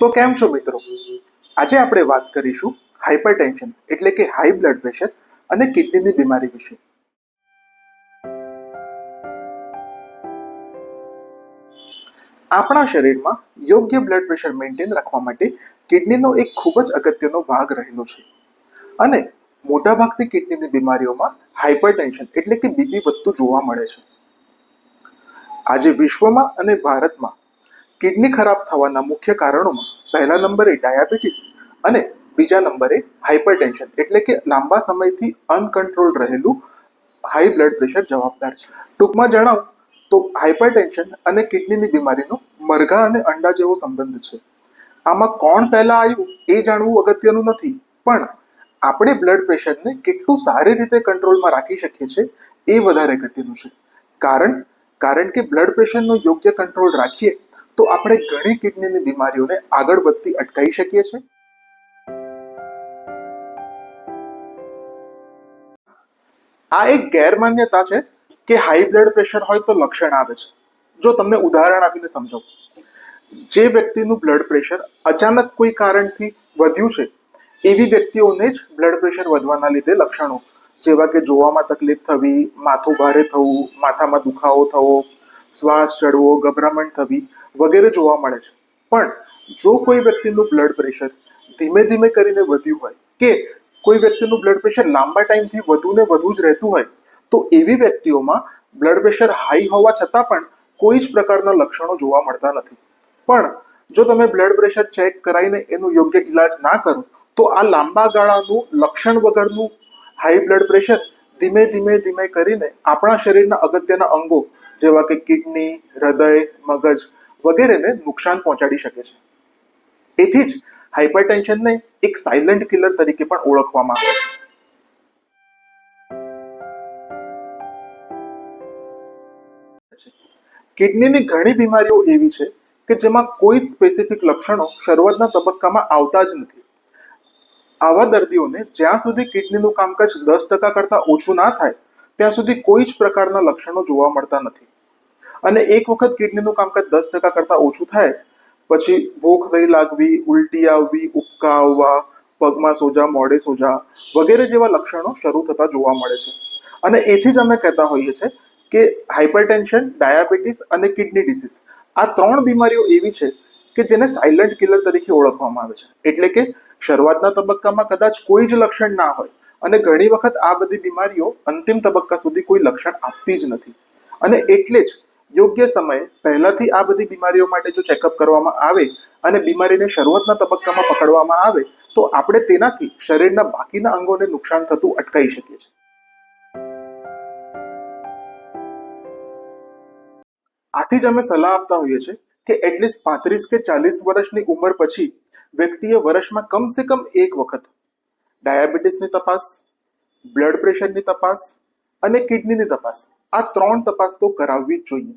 તો કેમ છો મિત્રો? આજે આપણે વાત કરીશું હાઇપરટેન્શન એટલે કે હાઈ બ્લડ પ્રેશર અને કિડનીની બીમારી વિશે. આપણા શરીરમાં યોગ્ય બ્લડ પ્રેશર મેન્ટેન રાખવા માટે કિડનીનો એક ખૂબ જ અગત્યનો ભાગ રહેલો છે. અને મોટાભાગની કિડનીની બીમારીઓમાં હાઇપરટેન્શન એટલે કે બીપી વધતું જોવા મળે છે. આજે વિશ્વમાં અને ભારતમાં કિડની ખરાબ થવાના મુખ્ય કારણોમાં પહેલા નંબરે ડાયાબિટીસ અને બીજા નંબરે હાઇપરટેન્શન એટલે કે લાંબા સમયથી અનકંટ્રોલ રહેલું હાઈ બ્લડ પ્રેશર જવાબદાર છે. ટૂંકમાં જણાવું તો હાઇપરટેન્શન અને કિડનીની બીમારીનો મરઘા અને અંડા જેવો સંબંધ છે. આમાં કોણ પહેલા આવ્યું એ જાણવું અગત્યનું નથી, પણ આપણે બ્લડ પ્રેશરને કેટલું સારી રીતે કંટ્રોલમાં રાખી શકીએ છીએ એ વધારે અગત્યનું છે. કારણ કારણ કે બ્લડ પ્રેશરનો યોગ્ય કંટ્રોલ રાખીએ તો આપણે ઘણી કિડનીની બીમારીઓને આગળ વધતી અટકાવી શકીએ છીએ? આ એક ગેરમાન્યતા છે કે હાઈ બ્લડ પ્રેશર હોય તો લક્ષણ આવે છે. જો તમને ઉદાહરણ આપીને સમજાવું. જે વ્યક્તિનું બ્લડ પ્રેશર અચાનક કોઈ કારણથી વધ્યું છે, એવી વ્યક્તિઓને જ બ્લડ પ્રેશર વધવાના લીધે લક્ષણો, જેવા કે જોવામાં તકલીફ થવી, માથું ભારે થવું, માથામાં દુખાવો થવો શ્વાસ ચડવો ગભરામણ થવી વગેરે જોવા મળે છે. પણ જો કોઈ વ્યક્તિનું બ્લડ પ્રેશર ધીમે ધીમે કરીને વધ્યું હોય કે કોઈ વ્યક્તિનું બ્લડ પ્રેશર લાંબા ટાઈમથી વધુ ને વધુ જ રહેતું હોય, તો એવી વ્યક્તિઓમાં બ્લડ પ્રેશર હાઈ હોવા છતાં પણ કોઈ જ પ્રકારના લક્ષણો જોવા મળતા નથી. પણ જો તમે બ્લડ પ્રેશર ચેક કરાવીને એનો યોગ્ય ઈલાજ ના કરો, તો આ લાંબા ગાળાનું લક્ષણ વગરનું હાઈ બ્લડ પ્રેશર ધીમે ધીમે ધીમે કરીને આપણા શરીરના અગત્યના અંગો જેવા કે કિડની, હૃદય, મગજ વગેરેને નુકસાન પહોંચાડી શકે છે. એથી જ હાઇપરટેન્શનને એક સાયલન્ટ કિલર તરીકે પણ ઓળખવામાં આવે છે. કિડનીની ઘણી બીમારીઓ એવી છે કે જેમાં કોઈ જ સ્પેસિફિક લક્ષણો શરૂઆતના તબક્કામાં આવતા જ નથી. આવા દર્દીઓને જ્યાં સુધી કિડનીનું કામકાજ દસ ટકા કરતાં ઓછું ના થાય ત્યાં સુધી કોઈ જ પ્રકારના લક્ષણો જોવા મળતા નથી. અને એક વખત કિડનીનું કામકાજ દસ ટકા કરતાં ઓછું થાય, પછી ભૂખ નહીં લાગવી, ઉલટી આવવી, ઉબકા આવવા, પગમાં સોજા, મોઢે સોજા વગેરે જેવા લક્ષણો શરૂ થતા જોવા મળે છે. અને એથી જ અમે કહેતા હોઈએ છીએ કે હાઇપરટેન્શન ડાયાબિટીસ અને કિડની ડિસીઝ આ ત્રણ બીમારીઓ એવી છે કે જેને સાયલન્ટ કિલર તરીકે ઓળખવામાં આવે છે. એટલે કે શરૂઆતના તબક્કામાં કદાચ કોઈ જ લક્ષણ ના હોય અને ઘણી વખત આ બધી બીમારીઓ અંતિમ તબક્કા સુધી કોઈ લક્ષણ આપતી જ નથી. અને એટલે જ યોગ્ય સમયે પહેલાથી આ બધી બીમારીઓ માટે જો ચેકઅપ કરવામાં આવે અને બીમારીને શરૂઆતના તબક્કામાં પકડવામાં આવે, તો આપણે તેનાથી શરીરના બાકીના અંગોને નુકસાન થતું અટકાવી શકીએ છીએ. આથી જ અમે સલાહ આપતા હોઈએ છીએ કે એટલીસ્ટ પાંત્રીસ કે ચાલીસ વર્ષની ઉંમર પછી વ્યક્તિએ વર્ષમાં કમસે કમ એક વખત ડાયાબિટીસની તપાસ, બ્લડ પ્રેશરની તપાસ અને કિડનીની તપાસ. આ ત્રણ તપાસ તો કરાવવી જ જોઈએ.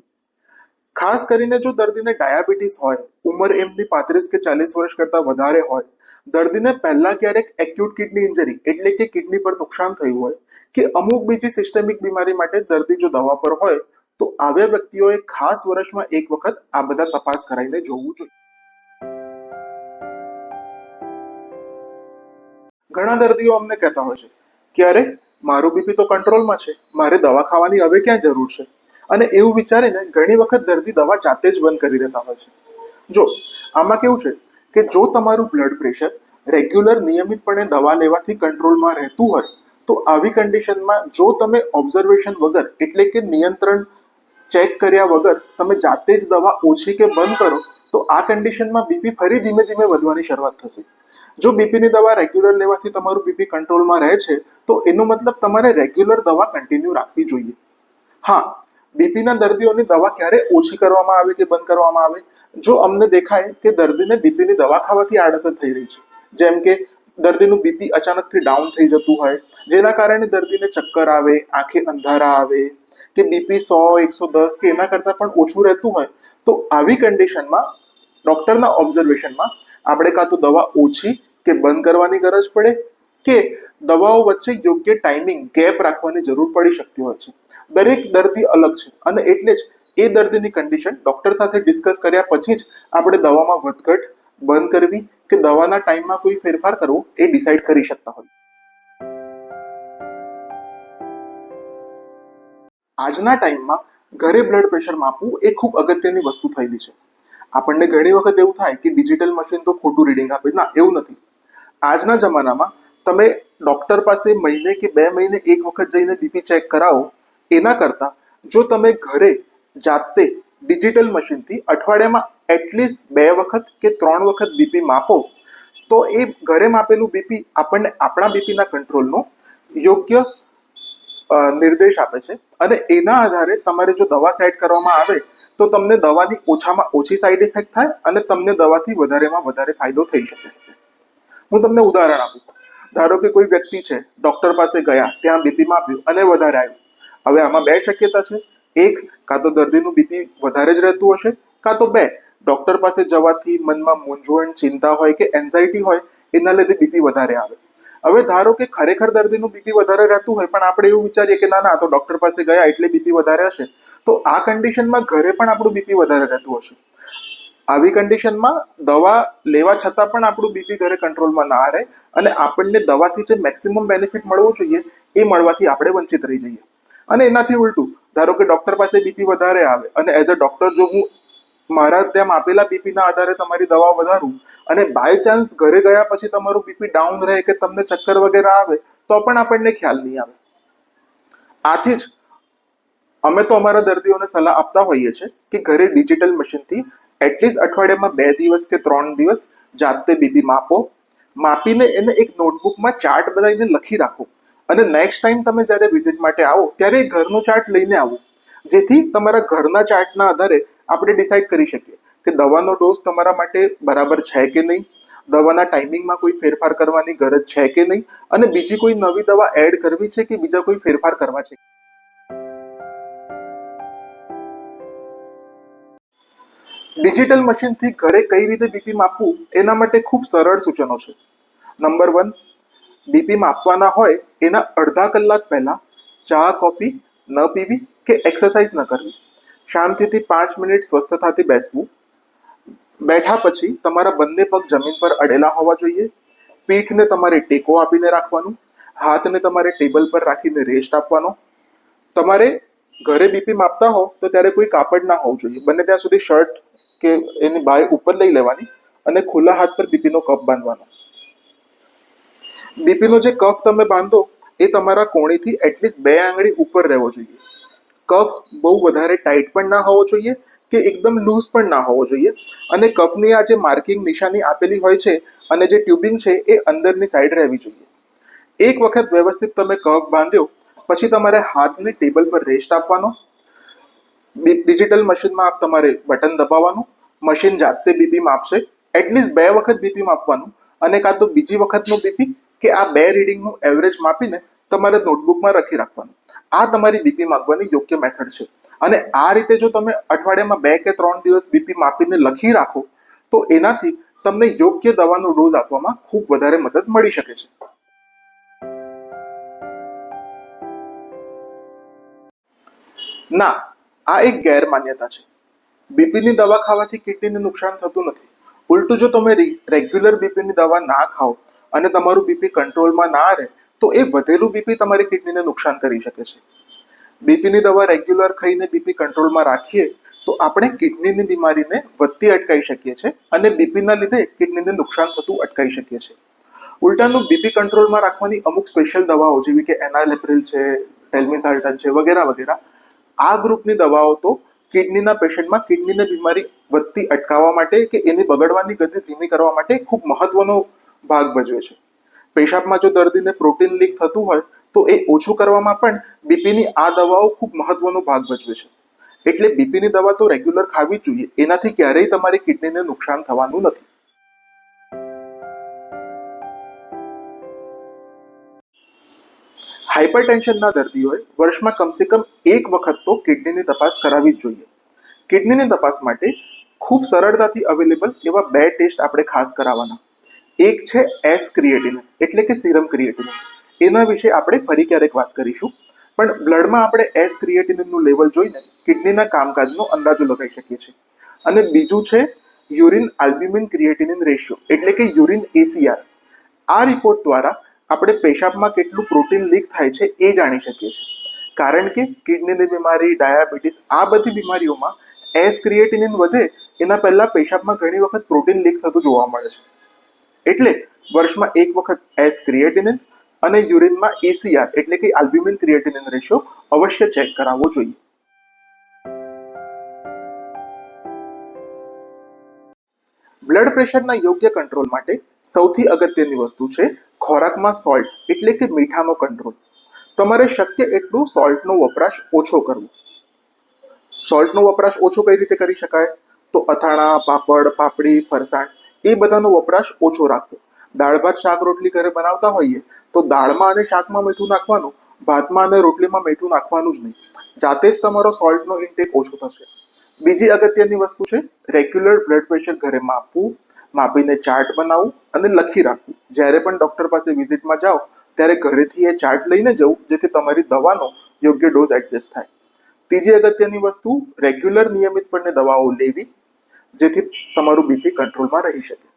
ખાસ કરીને જો દર્દીને ડાયાબિટીસ હોય, ઉંમર એમની પાંત્રીસ કે ચાલીસ વર્ષ કરતાં વધારે હોય, દર્દીને પહેલા ક્યારેક એક્યુટ કિડની ઇન્જરી એટલે કે કિડની પર નુકસાન થયું હોય કે અમુક બીજી સિસ્ટેમિક બીમારી માટે દર્દી જો દવા પર હોય, તો આવ્યા વ્યક્તિઓએ ખાસ વર્ષમાં એક વખત આ બધા તપાસ કરાવીને જોવું જોઈએ. ઘણા દર્દીઓ અમને કહેતા હોય છે કે અરે મારું બીપી તો કંટ્રોલમાં છે. મારે દવા ખાવાની હવે ક્યાં જરૂર છે? અને એવું વિચારીને ઘણી વખત દર્દી દવા જાતે જ બંધ કરી દેતા હોય છે. જો, આમાં કેવું છે કે જો તમારું બ્લડ પ્રેશર રેગ્યુલર નિયમિતપણે દવા લેવાથી કંટ્રોલમાં રહેતું હોય, તો આવી કન્ડિશનમાં જો તમે ઓબ્ઝર્વેશન વગર, એટલે કે નિયંત્રણ ચેક કર્યા વગર તમે જાતે જ દવા ઓછી કે બંધ કરો, તો આ કન્ડિશનમાં બીપી ફરી ધીમે ધીમે વધવાની શરૂઆત થશે. જો બીપીની દવા રેગ્યુલર લેવાથી તમારું બીપી કંટ્રોલમાં રહે છે, તો એનો મતલબ તમારે રેગ્યુલર દવા કન્ટિન્યુ રાખવી જોઈએ. હા બીપીના દર્દીઓની દવા ક્યારે ઓછી કરવામાં આવે કે બંધ કરવામાં આવે? જો અમને દેખાય કે દર્દીને બીપીની દવા ખાવાથી આડઅસર થઈ રહી છે, જેમ કે દર્દીનું બીપી અચાનકથી ડાઉન થઈ જતું હોય, જેના કારણે દર્દીને ચક્કર આવે, આંખે અંધારા આવે, કે બીપી સો, એકસો દસ કે એના કરતાં પણ ઓછું રહેતું હોય, તો આવી કન્ડિશનમાં ડોક્ટરના ઓબ્ઝર્વેશનમાં આપણે કાં તો દવા ઓછી કે બંધ કરવાની ગરજ પડે? કે દવાઓ વચ્ચે યોગ્ય ટાઈમિંગ ગેપ રાખવાની જરૂર પડી શકતી હોય છે? દરેક દર્દી અલગ છે અને એટલે જ એ દર્દીની કન્ડિશન ડોક્ટર સાથે ડિસ્કસ કર્યા પછી જ આપણે દવામાં વધઘટ બંધ કરવી કે દવાના ટાઈમમાં કોઈ ફેરફાર કરવો એ ડિસાઈડ કરી શકતા હોય. આજના ટાઈમમાં ઘરે બ્લડ પ્રેશર માપવું એ ખૂબ અગત્યની વસ્તુ થયેલી છે. આપણને ઘણી વખત એવું થાય કે ડિજિટલ મશીન તો ખોટું રીડિંગ આપે. ના, એવું નથી. આજના જમાનામાં તમે ડોક્ટર પાસે મહિને કે બે મહિને એક વખત જઈને બીપી ચેક કરાવો, એના કરતાં જો તમે ઘરે જાતે ડિજિટલ મશીનથી અઠવાડિયામાં એટલીસ્ટ બે વખત કે ત્રણ વખત બીપી માપો, તો એ ઘરે માપેલું બીપી આપણને આપણા બીપીના કંટ્રોલનો યોગ્ય નિર્દેશ આપે છે. અને એના આધારે તમારે જો દવા સેટ કરવામાં આવે તો તમને દવાની ઓછામાં ઓછી સાઈડ ઇફેક્ટ થાય અને તમને દવાથી વધારેમાં વધારે ફાયદો થઈ શકે. હું તમને ઉદાહરણ આપું. ધારો કે કોઈ વ્યક્તિ છે ડોક્ટર પાસે ગયા, ત્યાં બીપી માપ્યું અને વધારે આવ્યું. હવે આમાં બે શક્યતા છે. એક, કાં તો દર્દીનું બીપી વધારે જ રહેતું હશે, કાં તો બે ડોક્ટર પાસે જવાથી મનમાં મૂંઝવણ, ચિંતા હોય કે એન્ઝાયટી હોય, એના લીધે બીપી વધારે આવે. હવે ધારો કે ખરેખર દર્દીનું બીપી વધારે રહેતું હોય, પણ આપણે એવું વિચારીએ કે ના ના તો ડોક્ટર પાસે ગયા, એટલે બીપી વધારે હશે. તો આ કન્ડિશનમાં ઘરે પણ આપણું બીપી વધારે રહેતું હશે. આવી કન્ડિશનમાં દવા લેવા છતાં પણ આપણું બીપી ઘરે કંટ્રોલમાં ના રહે અને આપણને દવાથી જે મેક્સિમમ બેનિફિટ મળવું જોઈએ એ મળવાથી આપણે વંચિત રહી જઈએ. અને એનાથી ઉલટું, ધારો કે ડોક્ટર પાસે બીપી વધારે આવે અને એઝ અ ડોક્ટર જો હું મારા ત્યાં માપેલા બીપીના આધારે તમારી દવા વધારું અને બાય ચાન્સ ઘરે ગયા પછી તમારું બીપી ડાઉન રહે કે તમને ચક્કર વગેરે આવે, તો પણ આપણને ખ્યાલ નહીં આવે. આથી જ અમે તો અમારા દર્દીઓને સલાહ આપતા હોઈએ છીએ કે ઘરે ડિજિટલ મશીનથી એટલીસ્ટ અઠવાડિયામાં બે દિવસ કે ત્રણ દિવસ જાતે બીપી માપો. માપીને એને એક નોટબુકમાં ચાર્ટ બનાવીને લખી રાખો. અને નેક્સ્ટ ટાઈમ તમે જ્યારે વિઝિટ માટે આવો, ત્યારે ઘરનો ચાર્ટ લઈને આવો. જેથી તમારા ઘરના ચાર્ટના આધારે આપણે ડિસાઈડ કરી શકીએ કે દવાનો ડોઝ તમારા માટે બરાબર છે કે નહીં. દવાના ટાઈમિંગમાં કોઈ ફેરફાર કરવાની ગરજ છે કે નહીં. અને બીજી કોઈ નવી દવા એડ કરવી છે કે બીજા કોઈ ફેરફાર કરવા છે? ડિજિટલ મશીનથી ઘરે કઈ રીતે બીપી માપવું, એના માટે ખૂબ સરળ સૂચનો છે. નંબર વન બીપી માપવાના હોય એના અડધા કલાક પહેલાં ચા, કોફી ન પીવી કે એક્સરસાઇઝ ન કરવી. શાંતિથી પાંચ મિનિટ સ્વસ્થતાથી બેસવું. બેઠા પછી તમારા બંને પગ જમીન પર અડેલા હોવા જોઈએ. પીઠને તમારે ટેકો આપીને રાખવાનું. હાથને તમારે ટેબલ પર રાખીને રેસ્ટ આપવાનો. તમારે ઘરે બીપી માપતા હો તો ત્યારે કોઈ કાપડ ના હોવું જોઈએ. બને ત્યાં સુધી શર્ટ કે એની બાય ઉપર લઈ લેવાની અને ખુલ્લા હાથ પર બીપીનો કપ બાંધવાનો. બીપીનો જે કપ તમે બાંધો, એ તમારા કોણીથી એટલીસ્ટ બે આંગળી ઉપર રહેવો જોઈએ. કપ બહુ વધારે ટાઈટ પણ ના હોવો જોઈએ કે એકદમ લૂઝ પણ ના હોવો જોઈએ. અને કપની આ જે માર્કિંગ નિશાની આપેલી હોય છે અને જે ટ્યુબિંગ છે, એ અંદરની સાઈડ રહેવી જોઈએ. એક વખત વ્યવસ્થિત તમે કપ બાંધ્યો, પછી તમારે હાથને ટેબલ પર રેસ્ટ આપવાનો ડિજિટલ મશીનમાં આપ તમારે બટન દબાવવાનું મશીન જાતે બીપી માપશે. એટલીસ્ટ બે વખત બીપી માપવાનું અને કાં તો બીજી વખતનું બીપી કે આ બે રીડિંગનું એવરેજ માપીને તમારે નોટબુકમાં રાખી રાખવાનું. આ તમારી બીપી માપવાની યોગ્ય મેથડ છે. અને આ રીતે જો તમે અઠવાડિયામાં બે કે ત્રણ દિવસ બીપી માપીને લખી રાખો, તો એનાથી તમને યોગ્ય દવાનો ડોઝ આપવામાં ખૂબ વધારે મદદ મળી શકે છે. ના આ એક ગેરમાન્યતા છે. બીપીની દવા ખાવાથી કિડનીને નુકસાન થતું નથી. ઉલટું જો તમે રેગ્યુલર બીપીની દવા ના ખાઓ અને તમારું બીપી કંટ્રોલમાં ના રહે, તો એ વધેલું બીપી તમારી કિડનીને નુકસાન કરી શકે છે. બીપીની દવા રેગ્યુલર ખાઈને બીપી કંટ્રોલમાં રાખીએ, તો આપણે કિડનીની બીમારીને વધતી અટકાવી શકીએ છીએ અને બીપીના લીધે કિડનીને નુકસાન થતું અટકાવી શકીએ છીએ ઉલટાનું બીપી કંટ્રોલમાં રાખવાની અમુક સ્પેશિયલ દવાઓ, જેવી કે એનાલેપ્રિલ છે, ટેલમિસાલ્ટન છે, વગેરે વગેરે આ ગ્રુપની દવાઓ તો કિડનીના પેશન્ટમાં કિડનીની બીમારી વધતી અટકાવવા માટે કે એની બગડવાની ગતિ ધીમી કરવા માટે ખૂબ મહત્વનો ભાગ ભજવે છે. પેશાબમાં જો દર્દીને પ્રોટીન લીક થતું હોય તો એ ઓછું કરવામાં પણ બીપીની આ દવાઓ ખૂબ મહત્વનો ભાગ ભજવે છે. એટલે બીપીની દવા તો રેગ્યુલર ખાવી જોઈએ. એનાથી ક્યારેય તમારી કિડનીને નુકસાન થવાનું નથી. હાઇપરટેન્શનના દર્દીઓએ વર્ષમાં કમસે કમ એક વખત તો કિડનીની તપાસ કરાવવી જ જોઈએ. કિડનીની તપાસ માટે ખૂબ સરળતાથી અવેલેબલ એવા બે ટેસ્ટ આપણે ખાસ કરાવવાના. એક છે એસ ક્રિએટિન એટલે કે સિરમ ક્રિએટિન એના વિશે આપણે ફરી ક્યારેક વાત કરીશું. પણ બ્લડમાં આપણે એસ ક્રિએટિનનું લેવલ જોઈને કિડનીના કામકાજનો અંદાજો લગાવી શકીએ છીએ. અને બીજું છે યુરિન આલ્બ્યુમિન ક્રિએટિનિન રેશિયો, એટલે કે યુરિન એસીઆર આ રિપોર્ટ દ્વારા આપણે પેશાબમાં કેટલું પ્રોટીન લીક થાય છે એ જાણી શકીએ છીએ. કારણ કે કિડનીની બીમારી, ડાયાબિટીસ, આ બધી બીમારીઓમાં એસ ક્રિએટિનિન વધે, એના પહેલાં પેશાબમાં ઘણી વખત પ્રોટીન લીક થતું જોવા મળે છે. એટલે વર્ષમાં એક વખત એસ ક્રિએટિનિન અને યુરિનમાં એસીઆર એટલે કે આલ્બ્યુમિન ક્રિએટિનિન રેશિયો અવશ્ય ચેક કરાવવો જોઈએ. બ્લડ પ્રેશરના યોગ્ય કંટ્રોલ માટે સૌથી અગત્યની વસ્તુ છે ખોરાકમાં સોલ્ટ એટલે કે મીઠાનો કંટ્રોલ તમારે શક્ય એટલું સોલ્ટનો વપરાશ ઓછો કરવો. સોલ્ટનો વપરાશ ઓછો કઈ રીતે કરી શકાય? તો અથાણા, પાપડ, પાપડી, ફરસાણ એ બધાનો વપરાશ ઓછો રાખવો. દાળ ભાત, શાક, રોટલી ઘરે બનાવતા હોઈએ તો દાળમાં અને શાકમાં મીઠું નાખવાનું, ભાતમાં અને રોટલીમાં મીઠું નાખવાનું જ નહીં. જાતે જ તમારો સોલ્ટનો ઇન્ટેક ઓછો થશે. બીજી અગત્યની વસ્તુ છે રેગ્યુલર બ્લડ પ્રેશર ઘરે માપવું. માપીને ચાર્ટ બનાવવું અને લખી રાખવું જ્યારે પણ ડોક્ટર પાસે વિઝિટમાં જાઓ, ત્યારે ઘરેથી એ ચાર્ટ લઈને જવું, જેથી તમારી દવાનો યોગ્ય ડોઝ એડજસ્ટ થાય. ત્રીજી અગત્યની વસ્તુ રેગ્યુલર નિયમિતપણે દવાઓ લેવી, જેથી તમારું બીપી કંટ્રોલમાં રહી શકે.